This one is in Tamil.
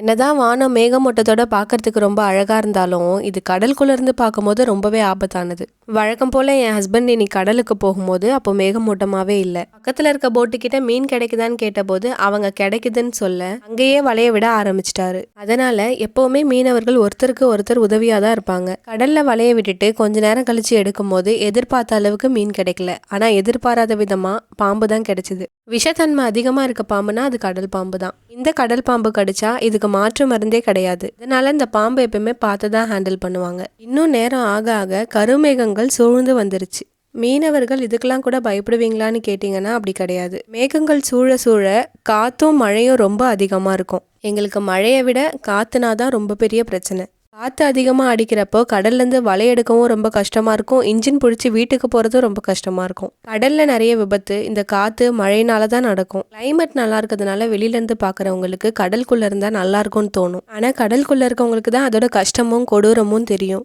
என்னதான் வானம் மேகமூட்டத்தோட பார்க்கறதுக்கு ரொம்ப அழகா இருந்தாலும் இது கடலுக்குள்ள இருந்து பார்க்கும்போது ரொம்பவே ஆபத்தானது. வழக்கம் போல என் ஹஸ்பண்ட் இன்னைக்கு கடலுக்கு போகும்போது அப்போ மேகமூட்டமாவே இல்லை. பக்கத்துல இருக்க போட்டு கிட்ட மீன் கிடைக்குதான்னு கேட்டபோது அவங்க கிடைக்குதுன்னு சொல்ல அங்கேயே வலைய விட ஆரம்பிச்சிட்டாரு. அதனால எப்பவுமே மீனவர்கள் ஒருத்தருக்கு ஒருத்தர் உதவியாக தான் இருப்பாங்க. கடல்ல வலைய விட்டுட்டு கொஞ்ச நேரம் கழிச்சு எடுக்கும் போது எதிர்பார்த்த அளவுக்கு மீன் கிடைக்கல. ஆனா எதிர்பாராத விதமா பாம்பு தான் கிடைச்சது. விஷத்தன்மை அதிகமா இருக்க பாம்புனா அது கடல் பாம்பு தான். இந்த கடல் பாம்பு கடிச்சா இதுக்கு மாற்று மருந்தே கிடையாது. இதனால இந்த பாம்பு எப்பயுமே பார்த்து தான் ஹேண்டில் பண்ணுவாங்க. இன்னும் நேரம் ஆக ஆக கருமேகங்கள் சூழ்ந்து வந்துருச்சு. மீனவர்கள் இதுக்கெல்லாம் கூட பயப்படுவீங்களான்னு கேட்டிங்கன்னா அப்படி கிடையாது. மேகங்கள் சூழ சூழ காத்தும் மழையும் ரொம்ப அதிகமாக இருக்கும். எங்களுக்கு மழையை விட காத்துனா தான் ரொம்ப பெரிய பிரச்சனை. காற்று அதிகமாக அடிக்கிறப்போ கடல்லேருந்து வலை எடுக்கவும் ரொம்ப கஷ்டமாக இருக்கும். இன்ஜின் பிடிச்சி வீட்டுக்கு போகிறதும் ரொம்ப கஷ்டமாக இருக்கும். கடலில் நிறைய விபத்து இந்த காற்று மழையினால தான் நடக்கும். கிளைமேட் நல்லா இருக்கிறதுனால வெளியிலேருந்து பார்க்குறவங்களுக்கு கடலுக்குள்ளே இருந்தால் நல்லா இருக்கும்னு தோணும். ஆனால் கடலுக்குள்ளே இருக்கவங்களுக்கு தான் அதோட கஷ்டமும் கொடூரமும் தெரியும்.